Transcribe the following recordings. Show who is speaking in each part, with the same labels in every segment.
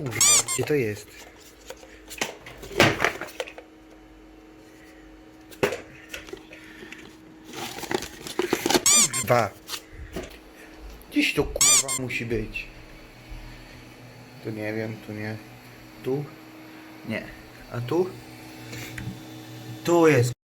Speaker 1: Kurwa, gdzie to jest? Kurwa. Gdzieś to kurwa musi być. Tu nie wiem, tu nie. Tu? Nie. A tu? Tu jest.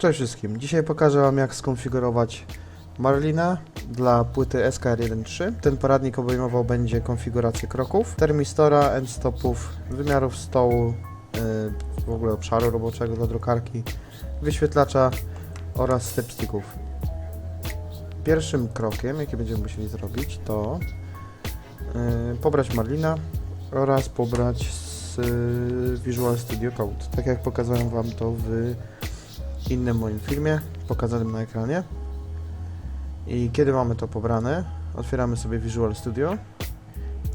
Speaker 2: Cześć wszystkim. Dzisiaj pokażę Wam jak skonfigurować Marlina dla płyty SKR1.3. Ten poradnik obejmował będzie konfigurację kroków, termistora, endstopów, wymiarów stołu, yy, w ogóle obszaru roboczego dla drukarki, wyświetlacza oraz stepsticków. Pierwszym krokiem, jaki będziemy musieli zrobić, to yy, pobrać Marlina oraz pobrać z yy, Visual Studio Code. Tak jak pokazałem Wam to w innym moim filmie pokazanym na ekranie. I kiedy mamy to pobrane, otwieramy sobie Visual Studio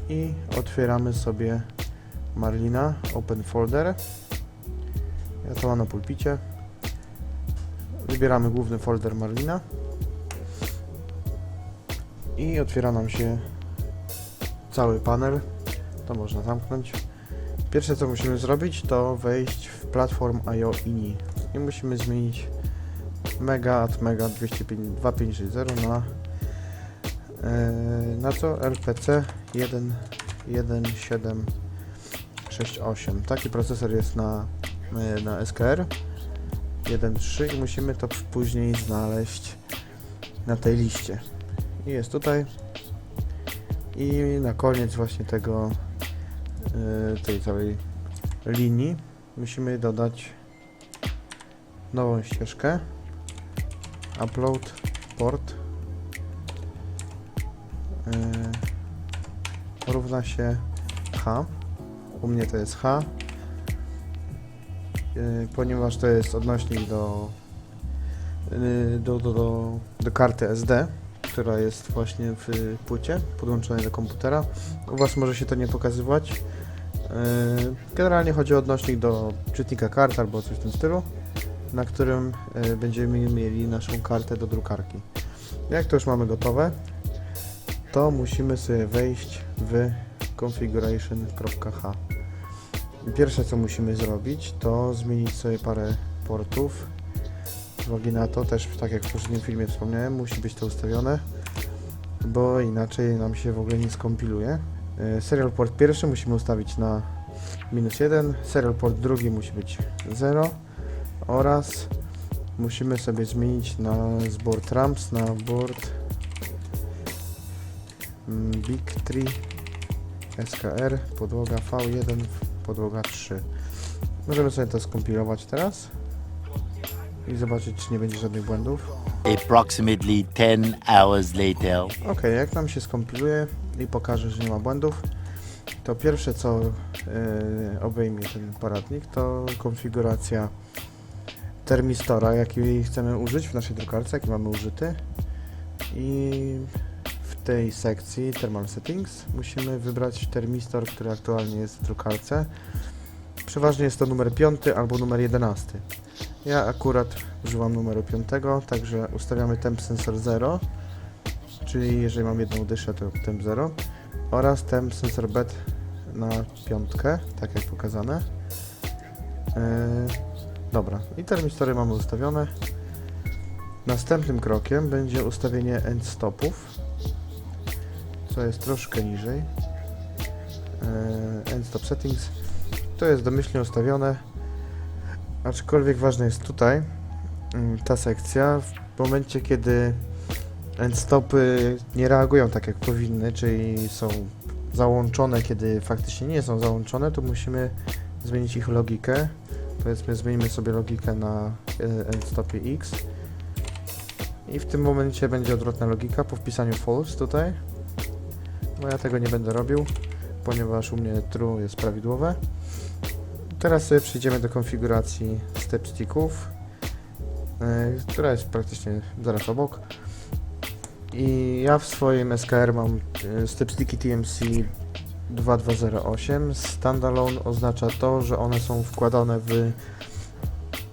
Speaker 2: i otwieramy sobie Marlina, Open Folder. Ja to mam na pulpicie. Wybieramy główny folder Marlina i otwiera nam się cały panel. To można zamknąć. Pierwsze co musimy zrobić to wejść w Platform IO INI i musimy zmienić mega at mega 205 2560 na yy, na co? LPC 11768 taki procesor jest na, yy, na SKR 1.3 i musimy to później znaleźć na tej liście. I jest tutaj. I na koniec właśnie tego yy, tej całej linii musimy dodać nową ścieżkę. Upload port. Yy, równa się h. U mnie to jest h. Yy, ponieważ to jest odnośnik do, yy, do, do, do, do karty SD która jest właśnie w płycie podłączonej do komputera. U Was może się to nie pokazywać. Generalnie chodzi o odnośnik do czytnika kart albo coś w tym stylu na którym y, będziemy mieli naszą kartę do drukarki. Jak to już mamy gotowe, to musimy sobie wejść w configuration.h. Pierwsze co musimy zrobić, to zmienić sobie parę portów. Z uwagi na to, też tak jak w poprzednim filmie wspomniałem, musi być to ustawione, bo inaczej nam się w ogóle nie skompiluje. Y, Serial port pierwszy musimy ustawić na minus 1, serial port drugi musi być 0 oraz musimy sobie zmienić na z board ramps na board mm, Big 3 SKR podłoga V1 podłoga 3 możemy sobie to skompilować teraz i zobaczyć czy nie będzie żadnych błędów
Speaker 3: Approximately 10 hours later.
Speaker 2: Ok, jak nam się skompiluje i pokaże, że nie ma błędów, to pierwsze co yy, obejmie ten poradnik to konfiguracja termistora, jaki chcemy użyć w naszej drukarce, jaki mamy użyty i w tej sekcji Thermal Settings musimy wybrać termistor, który aktualnie jest w drukarce. Przeważnie jest to numer 5 albo numer 11. Ja akurat używam numeru 5, także ustawiamy temp sensor 0, czyli jeżeli mam jedną dyszę to temp 0 oraz temp sensor bed na piątkę, tak jak pokazane. Yy, Dobra, i termistory mamy ustawione. Następnym krokiem będzie ustawienie end stopów, co jest troszkę niżej. Eee, End stop settings. To jest domyślnie ustawione, aczkolwiek ważne jest tutaj mm, ta sekcja. W momencie, kiedy end stopy nie reagują tak jak powinny, czyli są załączone, kiedy faktycznie nie są załączone, to musimy zmienić ich logikę powiedzmy zmienimy sobie logikę na endstopie x. I w tym momencie będzie odwrotna logika po wpisaniu false tutaj. Bo ja tego nie będę robił ponieważ u mnie true jest prawidłowe. Teraz sobie przejdziemy do konfiguracji stepsticków e, która jest praktycznie zaraz obok. I ja w swoim SKR mam e, stepsticki TMC 2208. Standalone oznacza to, że one są wkładane w,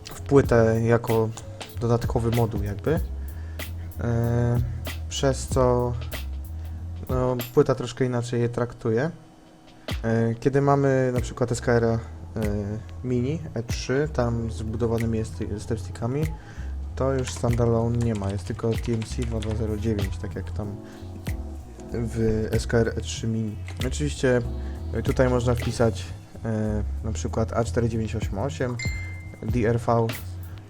Speaker 2: w płytę jako dodatkowy moduł jakby. E, przez co no, płyta troszkę inaczej je traktuje. E, Kiedy mamy na przykład SKR e, Mini E3, tam zbudowanymi jest stepstickami, to już standalone nie ma, jest tylko TMC 2209, tak jak tam w SKR E3 Mini. Oczywiście e, tutaj można wpisać e, na przykład A4988, DRV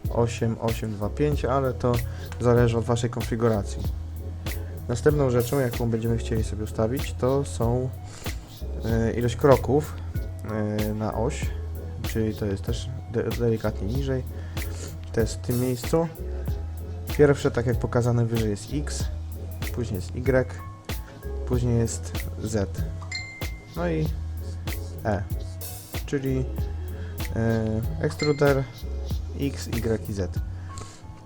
Speaker 2: 8825, ale to zależy od Waszej konfiguracji. Następną rzeczą, jaką będziemy chcieli sobie ustawić, to są e, ilość kroków e, na oś, czyli to jest też de delikatnie niżej. To jest w tym miejscu. Pierwsze, tak jak pokazane wyżej, jest X, później jest Y, później jest Z. No i E, czyli e, ekstruder X, Y i Z.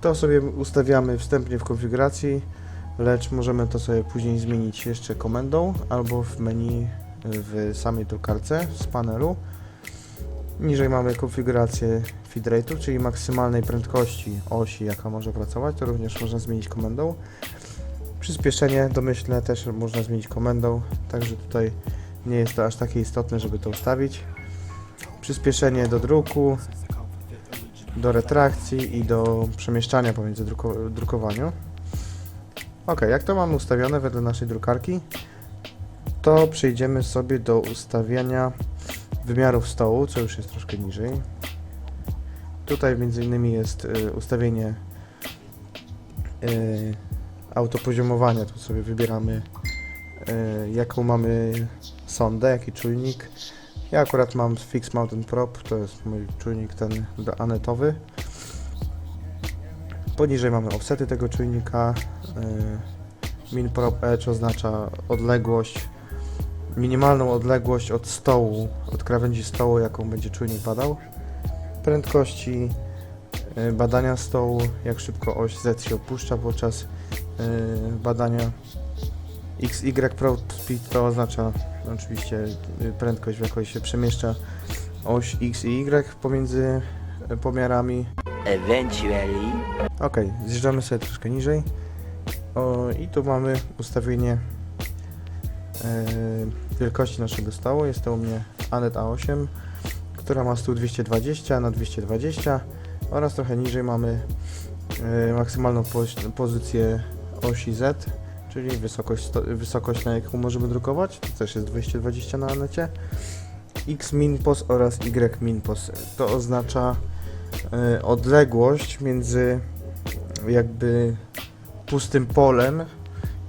Speaker 2: To sobie ustawiamy wstępnie w konfiguracji, lecz możemy to sobie później zmienić jeszcze komendą albo w menu w samej drukarce z panelu. Niżej mamy konfigurację feed rate'u, czyli maksymalnej prędkości osi, jaka może pracować, to również można zmienić komendą. Przyspieszenie domyślne też można zmienić komendą, także tutaj nie jest to aż takie istotne, żeby to ustawić. Przyspieszenie do druku, do retrakcji i do przemieszczania pomiędzy druko drukowaniu. Ok, jak to mamy ustawione wedle naszej drukarki, to przejdziemy sobie do ustawiania wymiarów stołu, co już jest troszkę niżej. Tutaj między innymi jest y, ustawienie y, autopoziomowania. Tu sobie wybieramy y, jaką mamy sondę, jaki czujnik. Ja akurat mam Fix Mountain Prop, to jest mój czujnik ten anetowy. Poniżej mamy offsety tego czujnika. y, Min Prop Edge oznacza odległość, minimalną odległość od stołu, od krawędzi stołu, jaką będzie czujnik badał. Prędkości y, badania stołu, jak szybko oś Z się opuszcza podczas badania. XY Speed to oznacza oczywiście y, prędkość, w jakiej się przemieszcza oś X i Y pomiędzy y, pomiarami.
Speaker 3: Eventually.
Speaker 2: Ok, zjeżdżamy sobie troszkę niżej. O, I tu mamy ustawienie e, wielkości naszego stołu. Jest to u mnie Anet A8, która ma stół 220 na 220 oraz trochę niżej mamy e, maksymalną poś- pozycję osi Z, czyli wysokość, wysokość na jaką możemy drukować. To też jest 220 na Anecie. X min pos oraz Y min pos. To oznacza e, odległość między jakby pustym polem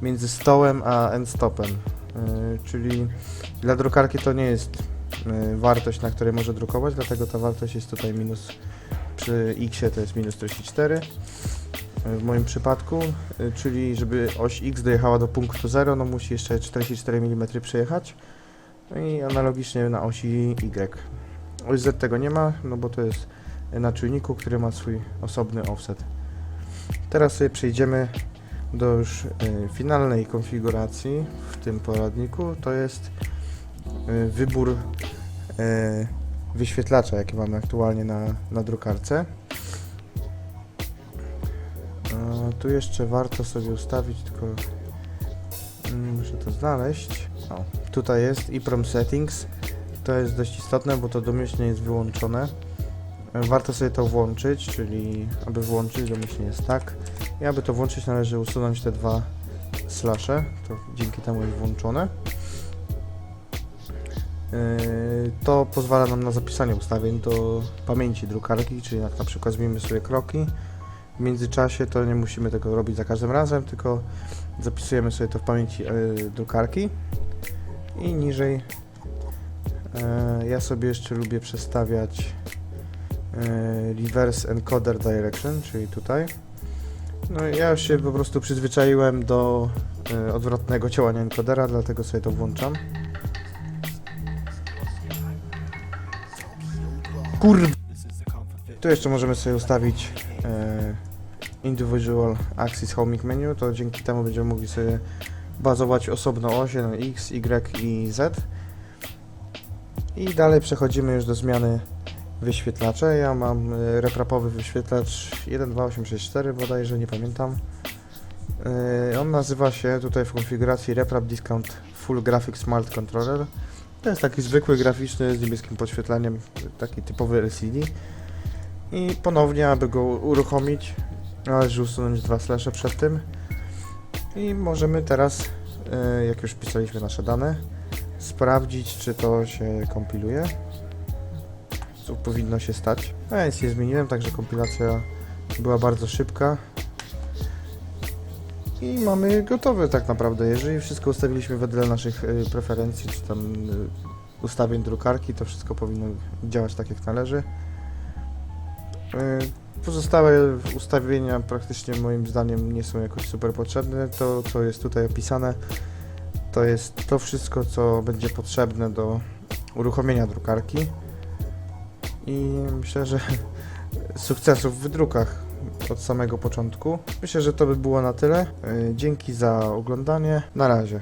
Speaker 2: między stołem a endstopem. Yy, czyli dla drukarki to nie jest yy, wartość, na której może drukować, dlatego ta wartość jest tutaj minus przy x to jest minus 44 yy, w moim przypadku, yy, czyli żeby oś x dojechała do punktu 0, no musi jeszcze 44 mm przejechać. No i analogicznie na osi y. Oś z tego nie ma, no bo to jest na czujniku, który ma swój osobny offset. Teraz sobie przejdziemy do już y, finalnej konfiguracji w tym poradniku. To jest y, wybór y, wyświetlacza, jaki mamy aktualnie na, na drukarce. E, tu jeszcze warto sobie ustawić, tylko mm, muszę to znaleźć. O, tutaj jest EEPROM Settings. To jest dość istotne, bo to domyślnie jest wyłączone. E, Warto sobie to włączyć, czyli aby włączyć domyślnie jest tak. I aby to włączyć należy usunąć te dwa slasze, to dzięki temu jest włączone. Yy, To pozwala nam na zapisanie ustawień do pamięci drukarki, czyli jak na przykład zmienimy sobie kroki w międzyczasie, to nie musimy tego robić za każdym razem, tylko zapisujemy sobie to w pamięci yy, drukarki i niżej yy, ja sobie jeszcze lubię przestawiać yy, reverse encoder direction, czyli tutaj. No ja już się po prostu przyzwyczaiłem do odwrotnego działania encodera, dlatego sobie to włączam. Kurwa. Tu jeszcze możemy sobie ustawić Individual Axis Homing Menu, to dzięki temu będziemy mogli sobie bazować osobno osie na X, Y i Z. I dalej przechodzimy już do zmiany wyświetlacza. Ja mam y, reprapowy wyświetlacz 12864 bodajże, nie pamiętam. Y, On nazywa się tutaj w konfiguracji Reprap Discount Full Graphics Smart Controller. To jest taki zwykły graficzny z niebieskim podświetleniem, taki typowy LCD. I ponownie, aby go uruchomić, należy usunąć dwa slasze przed tym. I możemy teraz, y, jak już wpisaliśmy nasze dane, sprawdzić, czy to się kompiluje. Co powinno się stać. Ja nic nie zmieniłem, także kompilacja była bardzo szybka. I mamy gotowe tak naprawdę. Jeżeli wszystko ustawiliśmy wedle naszych y, preferencji, czy tam y, ustawień drukarki, to wszystko powinno działać tak jak należy. Y, Pozostałe ustawienia praktycznie moim zdaniem nie są jakoś super potrzebne. To, co jest tutaj opisane, to jest to wszystko, co będzie potrzebne do uruchomienia drukarki. I myślę, że sukcesów w wydrukach od samego początku. Myślę, że to by było na tyle. Y, Dzięki za oglądanie. Na razie.